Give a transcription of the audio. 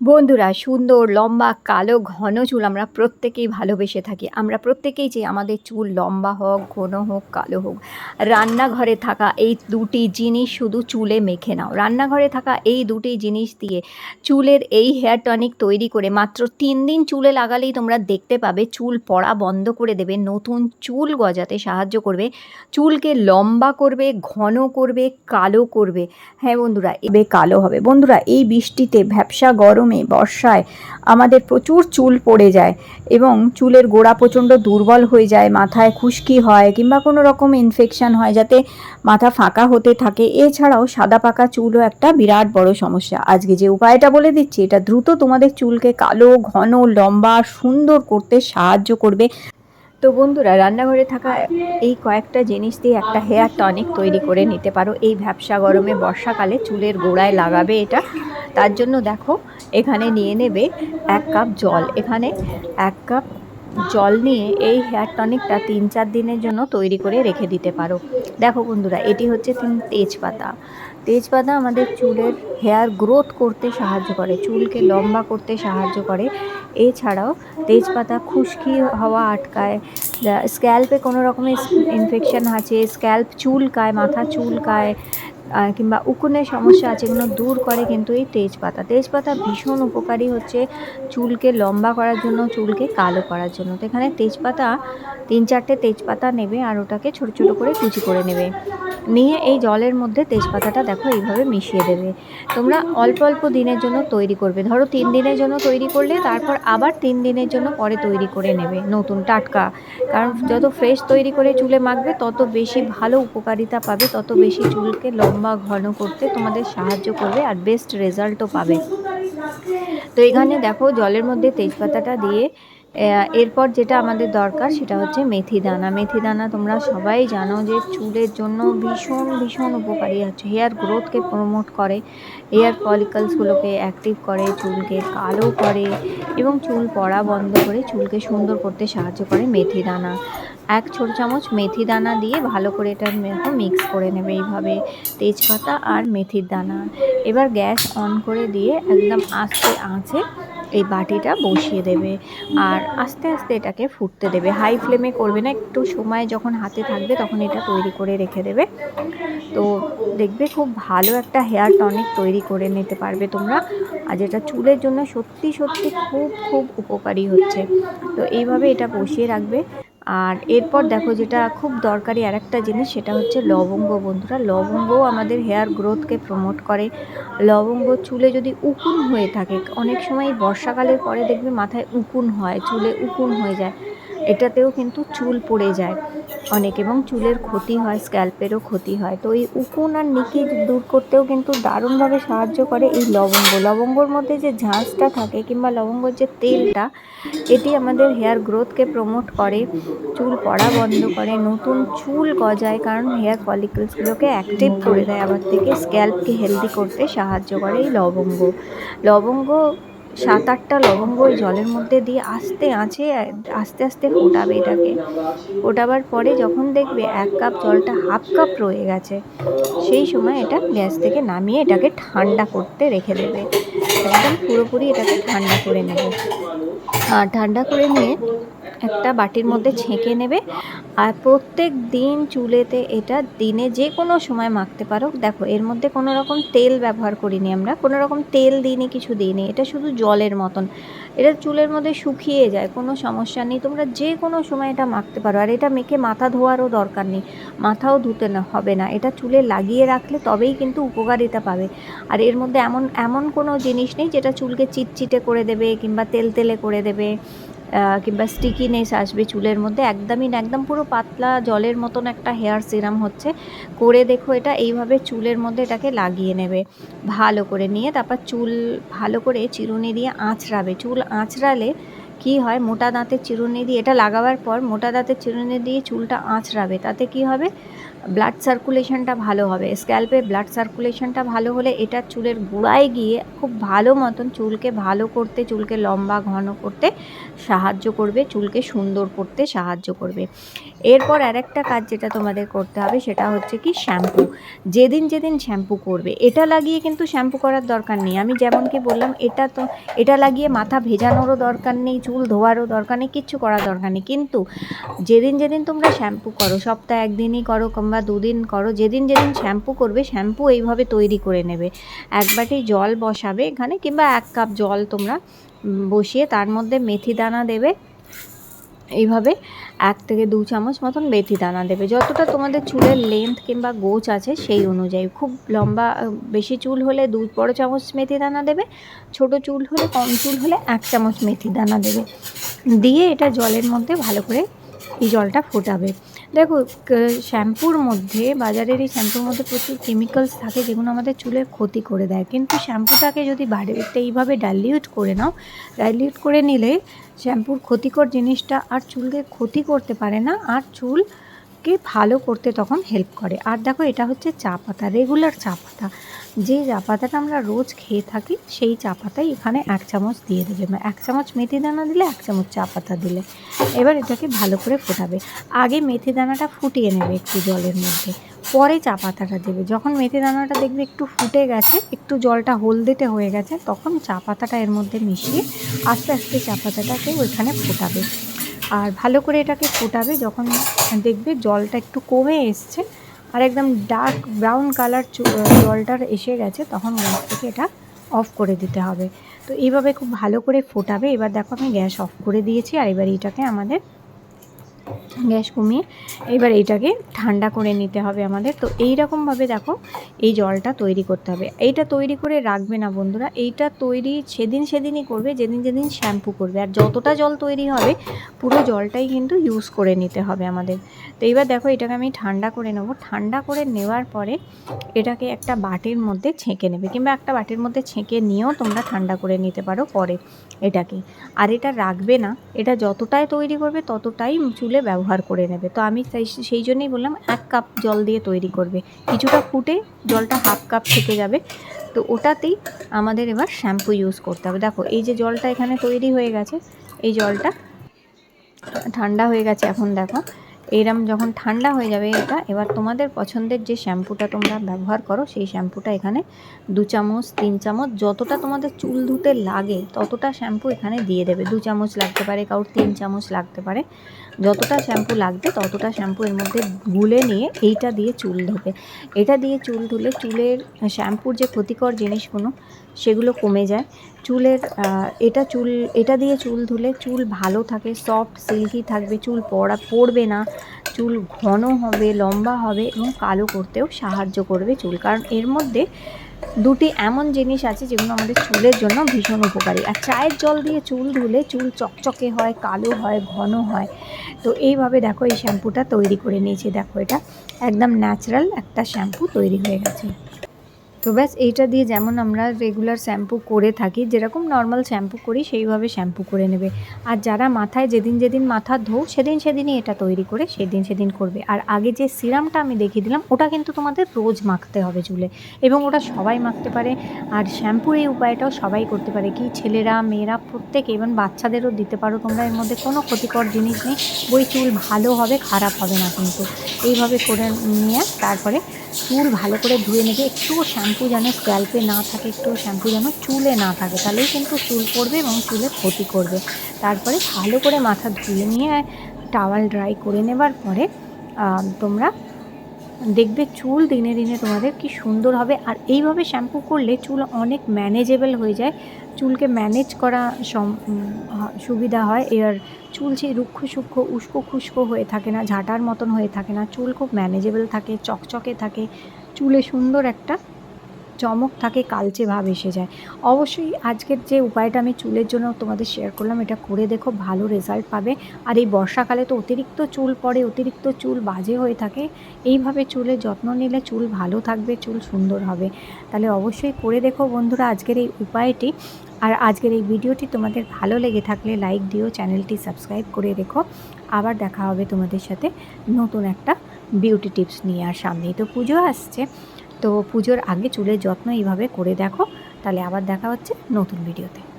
বন্ধুরা, সুন্দর, লম্বা, কালো, ঘন চুল আমরা প্রত্যেকেই ভালোবেসে থাকি। আমরা প্রত্যেকেই যে আমাদের চুল লম্বা হোক, ঘন হোক, কালো হোক। রান্নাঘরে থাকা এই দুটি জিনিস শুধু চুলে মেখে নাও। রান্নাঘরে থাকা এই দুটি জিনিস দিয়ে চুলের এই হেয়ার টনিক তৈরি করে মাত্র তিন দিন চুলে লাগালেই তোমরা দেখতে পাবে চুল পড়া বন্ধ করে দেবে, নতুন চুল গজাতে সাহায্য করবে, চুলকে লম্বা করবে, ঘন করবে, কালো করবে। হ্যাঁ বন্ধুরা এবে কালো হবে। বন্ধুরা, এই বৃষ্টিতে ভ্যাবসা গরমে বর্ষায় আমাদের প্রচুর চুল পড়ে যায় এবং চুলের গোড়া প্রচণ্ড দুর্বল হয়ে যায়, মাথায় খুশকি হয় কিংবা কোনো রকম ইনফেকশান হয় যাতে মাথা ফাঁকা হতে থাকে। এছাড়াও সাদা পাকা চুলও একটা বিরাট বড় সমস্যা। আজকে যে উপায়টা বলে দিচ্ছি, এটা দ্রুত তোমাদের চুলকে কালো, ঘন, লম্বা, সুন্দর করতে সাহায্য করবে। তো বন্ধুরা, রান্নাঘরে থাকা এই কয়েকটা জিনিস দিয়ে একটা হেয়ার টনিক তৈরি করে নিতে পারো। এই ভ্যাবসা গরমে বর্ষাকালে চুলের গোড়ায় লাগাবে এটা। তার জন্য দেখো, এখানে নিয়ে নেবে এক কাপ জল। এখানে এক কাপ জল নিয়ে এই হেয়ার টনিকটা তিন চার দিনের জন্য তৈরি করে রেখে দিতে পারো। দেখো বন্ধুরা, এটি হচ্ছে তেজপাতা। তেজপাতা আমাদের চুলের হেয়ার গ্রোথ করতে সাহায্য করে, চুলকে লম্বা করতে সাহায্য করে। এছাড়াও তেজপাতা খুশকি হওয়া আটকায় স্ক্যাল্পে কোনো রকমের ইনফেকশান আছে স্ক্যাল্প চুলকায়, মাথা চুলকায় কিংবা উকুনের সমস্যা আছে, এগুলো দূর করে কিন্তু এই তেজপাতা। তেজপাতা ভীষণ উপকারী হচ্ছে চুলকে লম্বা করার জন্য, চুলকে কালো করার জন্য। তো এখানে তেজপাতা, তিন চারটে তেজপাতা নেবে আর ওটাকে ছোটো ছোটো করে কুচি করে নেবে। নিয়ে এই জলের মধ্যে তেজপাতাটা দেখো এইভাবে মিশিয়ে দেবে। তোমরা অল্প অল্প দিনের জন্য তৈরি করবে। ধরো তিন দিনের জন্য তৈরি করলে তারপর আবার তিন দিনের জন্য পরে তৈরি করে নেবে নতুন টাটকা। কারণ যত ফ্রেশ তৈরি করে চুলে মাখবে, তত বেশি ভালো উপকারিতা পাবে, তত বেশি চুলকে লম্বা ঘন করতে তোমাদের সাহায্য করবে আর বেস্ট রেজাল্টও পাবে। তো এখানে দেখো জলের মধ্যে তেজপাতাটা দিয়ে এরপর যেটা আমাদের দরকার সেটা হচ্ছে মেথি দানা। মেথি দানা তোমরা সবাই জানো যে চুলের জন্য ভীষণ ভীষণ উপকারী হচ্ছে। হেয়ার গ্রোথকে প্রমোট করে। হেয়ার ফলিকলসগুলোকে অ্যাক্টিভ করে, চুলকে কালো করে এবং চুল পড়া বন্ধ করে চুলকে সুন্দর করতে সাহায্য করে মেথি দানা। এক ছোট চামচ মেথি দানা দিয়ে ভালো করে এটা মিক্স করে নেবে এইভাবে। তেজপাতা আর মেথির দানা। এবার গ্যাস অন করে দিয়ে একদম আস্তে আঁচে এই বাটিটা বসিয়ে দেবে আর আস্তে আস্তে এটাকে ফুটতে দেবে। হাই ফ্লেমে করবে না, একটু সময় যখন হাতে থাকবে তখন এটা তৈরি করে রেখে দেবে। তো দেখবে খুব ভালো একটা হেয়ার টনিক তৈরি করে নিতে পারবে তোমরা। আর যেটা চুলের জন্য সত্যি সত্যি খুব খুব উপকারী হচ্ছে। তো এইভাবে এটা বসিয়ে রাখবে। আর এরপর দেখো যেটা খুব দরকারি আর একটা জিনিস, সেটা হচ্ছে লবঙ্গ বন্ধুরা। লবঙ্গ আমাদের হেয়ার গ্রোথকে প্রমোট করে। লবঙ্গ চুলে যদি উকুন হয়ে থাকে, অনেক সময় বর্ষাকালের পরে দেখবে মাথায় উকুন হয়, চুলে উকুন হয়ে যায়। এটাতেও কিন্তু চুল পড়ে যায়। অনেক এবং চুলের ক্ষতি হয়, স্ক্যাল্পেরও ক্ষতি হয়। তো এই উকুন আর নিকি দূর করতেও কিন্তু দারুণভাবে সাহায্য করে এই লবঙ্গ। লবঙ্গর মধ্যে যে ঝাঁঝটা থাকে কিংবা লবঙ্গর যে তেলটা, এটি আমাদের হেয়ার গ্রোথকে প্রমোট করে, চুল পড়া বন্ধ করে, নতুন চুল গজায়, কারণ হেয়ার ফলিকলসগুলোকে অ্যাক্টিভ করে দেয়, আবার থেকে স্ক্যাল্পকে হেলদি করতে সাহায্য করে এই লবঙ্গ। লবঙ্গ সাত আটটা লবঙ্গ ওই জলের মধ্যে দিয়ে আস্তে আঁচে, আস্তে আস্তে ফোটাবে এটাকে। ফোটাবার পরে যখন দেখবে এক কাপ জলটা হাফ কাপ রয়ে গেছে, সেই সময় এটা গ্যাস থেকে নামিয়ে এটাকে ঠান্ডা করতে রেখে দেবে। একদম পুরোপুরি এটাকে ঠান্ডা করে নেবে। আর ঠান্ডা করে নিয়ে একটা বাটির মধ্যে ছেঁকে নেবে। আর প্রত্যেক দিন চুলেতে এটা দিনে যে কোনো সময় মাখতে পারো। দেখো, এর মধ্যে কোনো রকম তেল ব্যবহার করিনি আমরা। কোনো রকম তেল দিইনি, কিছু দিইনি। এটা শুধু জলের মতন। এটা চুলের মধ্যে শুকিয়ে যায়, কোনো সমস্যা নেই। তোমরা যে কোনো সময় এটা মাখতে পারো। আর এটা মেখে মাথা ধোয়ারও দরকার নেই। মাথাও ধুতে না, হবে না। এটা চুলে লাগিয়ে রাখলে তবেই কিন্তু উপকারিতা পাবে। আর এর মধ্যে এমন এমন কোনো জিনিস নেই যেটা চুলকে চিটচিটে করে দেবে কিংবা তেল তেলে করে দেবে। কিংবা স্টিকিনেস আসবে চুলের মধ্যে, একদমই না, একদম পুরো পাতলা জলের মতন একটা হেয়ার সিরাম হচ্ছে। করে দেখো এটা, এইভাবে চুলের মধ্যে এটাকে লাগিয়ে নেবে। ভালো করে নিয়ে তারপর চুল ভালো করে চিরুনি দিয়ে আঁচড়াবে। চুল আঁচড়ালে কি হয়, মোটা দাঁতের চিরুনি দিয়ে এটা লাগাবার পর মোটা দাঁতের চিরুনি দিয়ে চুলটা আঁচড়াবে। তাতে কি হবে? ব্লাড সার্কুলেশনটা ভালো হবে। স্ক্যাল্পে ব্লাড সার্কুলেশনটা ভালো হলে এটা চুলের গোড়ায় গিয়ে খুব ভালো মতন চুলকে ভালো করতে, চুলকে লম্বা, ঘন করতে সাহায্য করবে, চুলকে সুন্দর করতে সাহায্য করবে। এরপর আরেকটা কাজ যেটা তোমাদের করতে হবে সেটা হচ্ছে কি শ্যাম্পু যেদিন যেদিন শ্যাম্পু করবে, এটা লাগিয়ে কিন্তু শ্যাম্পু করার দরকার নেই। আমি যেমন কি বললাম, এটা তো, এটা লাগিয়ে মাথা ভেজানোরও দরকার নেই, চুল ধোয়ারও দরকার নেই, কিচ্ছু করার দরকার নেই। কিন্তু যেদিন যেদিন তোমরা শ্যাম্পু করো, সপ্তাহে একদিনই করো কিংবা দুদিন করো, যেদিন যেদিন শ্যাম্পু করবে, শ্যাম্পু এইভাবে তৈরি করে নেবে। এক বাটি জল বসাবে এখানে, কিংবা এক কাপ জল তোমরা বসিয়ে তার মধ্যে মেথি দানা দেবে। এইভাবে এক থেকে দু চামচ মতন মেথি দানা দেবে। যতটা তোমাদের চুলের লেন্থ কিংবা গোছ আছে সেই অনুযায়ী। খুব লম্বা, বেশি চুল হলে দু, বড় চামচ মেথি দানা দেবে, ছোট চুল হলে, কম চুল হলে এক চামচ মেথি দানা দেবে। দিয়ে এটা জলের মধ্যে ভালো করে এই জলটা ফোটাবে। দেখো শ্যাম্পুর মধ্যে, বাজারের এই শ্যাম্পুর মধ্যে প্রচুর কেমিক্যালস থাকে যেগুলো আমাদের চুলের ক্ষতি করে দেয়। কিন্তু শ্যাম্পুটাকে যদি বাড়িতে এইভাবে ডাইলিউট করে নাও ডাইলিউট করে নিলে শ্যাম্পুর ক্ষতিকর জিনিসটা আর চুলকে ক্ষতি করতে পারে না। আর চুলকে ভালো করতে তখন হেল্প করে। আর দেখো এটা হচ্ছে চা পাতা রেগুলার চা পাতা। যে চা পাতাটা আমরা রোজ খেয়ে থাকি, সেই চা পাতাই এখানে এক চামচ দিয়ে দেবে। মানে এক চামচ মেথি দানা দিলে এক চামচ চা পাতা দিলে। এবার এটাকে ভালো করে ফোটাবে। আগে মেথি দানাটা ফুটিয়ে নেবে একটু জলের মধ্যে। পরে চা পাতাটা দেবে। যখন মেথি দানাটা দেখবে একটু ফুটে গেছে, একটু জলটা হলদেটে হয়ে গেছে, তখন চা পাতাটা এর মধ্যে মিশিয়ে আস্তে আস্তে চা পাতাটাকে ওইখানে ফোটাবে। আর ভালো করে এটাকে ফোটাবে যখন দেখবে জলটা একটু কমে এসছে। আর একদম ডার্ক ব্রাউন কালার জলটার এসে গেছে, তখন গ্যাস থেকে এটা অফ করে দিতে হবে। তো এইভাবে খুব ভালো করে ফোটাবে। এবার দেখো আমি গ্যাস অফ করে দিয়েছি আর এবার এটাকে আমাদের গ্যাস কমিয়ে এবার এইটাকে ঠান্ডা করে নিতে হবে আমাদের। তো এই রকমভাবে দেখো এই জলটা তৈরি করতে হবে। এইটা তৈরি করে রাখবে না বন্ধুরা, এইটা তৈরি সেদিন সেদিনই করবে, যেদিন যেদিন শ্যাম্পু করবে। আর যতটা জল তৈরি হবে, পুরো জলটাই কিন্তু ইউজ করে নিতে হবে আমাদের। তো এইবার দেখো এটাকে আমি ঠান্ডা করে নেব। ঠান্ডা করে নেওয়ার পরে এটাকে একটা বাটির মধ্যে ছেঁকে নেবে, কিংবা একটা বাটির মধ্যে ছেঁকে নিয়েও তোমরা ঠান্ডা করে নিতে পারো পরে এটাকে। আর এটা রাখবে না, এটা যতটাই তৈরি করবে ততটাই চুলে ব্যবহার করে নেবে। তো আমি তাই সেই জন্যই বললাম, এক কাপ জল দিয়ে তৈরি করবে। কিছুটা ফুটে জলটা হাফ কাপ থেকে যাবে। তো ওটাতেই আমাদের এবার শ্যাম্পু ইউজ করতে হবে। দেখো, এই যে জলটা এখানে তৈরি হয়ে গেছে, এই জলটা ঠান্ডা হয়ে গেছে এখন, দেখো। এইরকম যখন ঠান্ডা হয়ে যাবে এটা, এবার তোমাদের পছন্দের যে শ্যাম্পুটা তোমরা ব্যবহার করো, সেই শ্যাম্পুটা এখানে দু চামচ, তিন চামচ, যতটা তোমাদের চুল ধুতে লাগে, ততটা শ্যাম্পু এখানে দিয়ে দেবে। দু চামচ লাগতে পারে কারোর, তিন চামচ লাগতে পারে। যতটা শ্যাম্পু লাগবে, ততটা শ্যাম্পু এর মধ্যে গুলে নিয়ে এইটা দিয়ে চুল ধোবে। এটা দিয়ে চুল ধুলে চুলের শ্যাম্পুর যে ক্ষতিকর জিনিসগুলো সেগুলো কমে যায়। চুলের এটা চুল, এটা দিয়ে চুল ধুলে চুল ভালো থাকে সফট সিল্কি থাকবে, চুল পড়া, পড়বে না, চুল ঘন হবে, লম্বা হবে এবং কালো করতেও সাহায্য করবে চুল। কারণ এর মধ্যে দুটি এমন জিনিস আছে যেগুলো আমাদের চুলের জন্য ভীষণ উপকারী। আর চায়ের জল দিয়ে চুল ধুলে চুল চকচকে হয়, কালো হয়, ঘন হয়। তো এইভাবে দেখো এই শ্যাম্পুটা তৈরি করে নিয়েছি। দেখো এটা একদম ন্যাচারাল একটা শ্যাম্পু তৈরি হয়ে গেছে। তো ব্যাস, এইটা দিয়ে যেমন আমরা রেগুলার শ্যাম্পু করে থাকি, যেরকম নর্মাল শ্যাম্পু করি, সেইভাবে শ্যাম্পু করে নেবে। আর যারা মাথায় যেদিন যেদিন মাথা ধো সেদিন সেদিনই এটা তৈরি করে সেদিন সেদিন করবে। আর আগে যে সিরামটা আমি দেখিয়ে দিলাম, ওটা কিন্তু তোমাদের রোজ মাখতে হবে চুলে। এবং ওটা সবাই মাখতে পারে, আর শ্যাম্পুর এই উপায়টাও সবাই করতে পারে। কি ছেলেরা, মেয়েরা, প্রত্যেকে এবং বাচ্চাদেরও দিতে পারো তোমরা, এর মধ্যে কোনো ক্ষতিকর জিনিস নেই। ওই চুল ভালো হবে, খারাপ হবে না কিন্তু। এইভাবে করে নিয়ে তারপরে চুল ভালো করে ধুয়ে নেবে, একটুও শ্যাম্পু যেন স্ক্যাল্পে না থাকে, একটু শ্যাম্পু যেন চুলে না থাকে, তাহলেই কিন্তু চুল পড়বে এবং চুলে ক্ষতি করবে। তারপরে ভালো করে মাথা ধুয়ে নিয়ে টাওয়াল ড্রাই করে নেবার পরে তোমরা দেখবে চুল দিনে দিনে তোমাদের কি সুন্দর হবে। আর এইভাবে শ্যাম্পু করলে চুল অনেক ম্যানেজেবল হয়ে যায়। চুলকে ম্যানেজ করা সুবিধা হয়। এর চুল সেই রুক্ষ সূক্ষ্ম, উস্কো খুস্কো হয়ে থাকে না, ঝাঁটার মতন হয়ে থাকে না। চুল খুব ম্যানেজেবল থাকে, চকচকে থাকে। চুলে সুন্দর একটা চমক থাকে, কালচে ভাব এসে যায়। অবশ্যই আজকের যে উপায়টা আমি চুলের জন্য তোমাদের শেয়ার করলাম, এটা করে দেখো, ভালো রেজাল্ট পাবে। আর এই বর্ষাকালে তো অতিরিক্ত চুল পড়ে, অতিরিক্ত চুল বাজে হয়ে থাকে। এইভাবে চুলের যত্ন নিলে চুল ভালো থাকবে, চুল সুন্দর হবে। তাহলে অবশ্যই করে দেখো বন্ধুরা আজকের এই উপায়টি। আর আজকের এই ভিডিওটি তোমাদের ভালো লেগে থাকলে লাইক দিও চ্যানেলটি সাবস্ক্রাইব করে রেখো। আবার দেখা হবে তোমাদের সাথে নতুন একটা বিউটি টিপস নিয়ে আর সামনেই। তো পুজো আসছে। তো পুজোর আগে চুলের যত্ন এইভাবে করে দেখো তাহলে আবার দেখা হচ্ছে নতুন ভিডিওতে।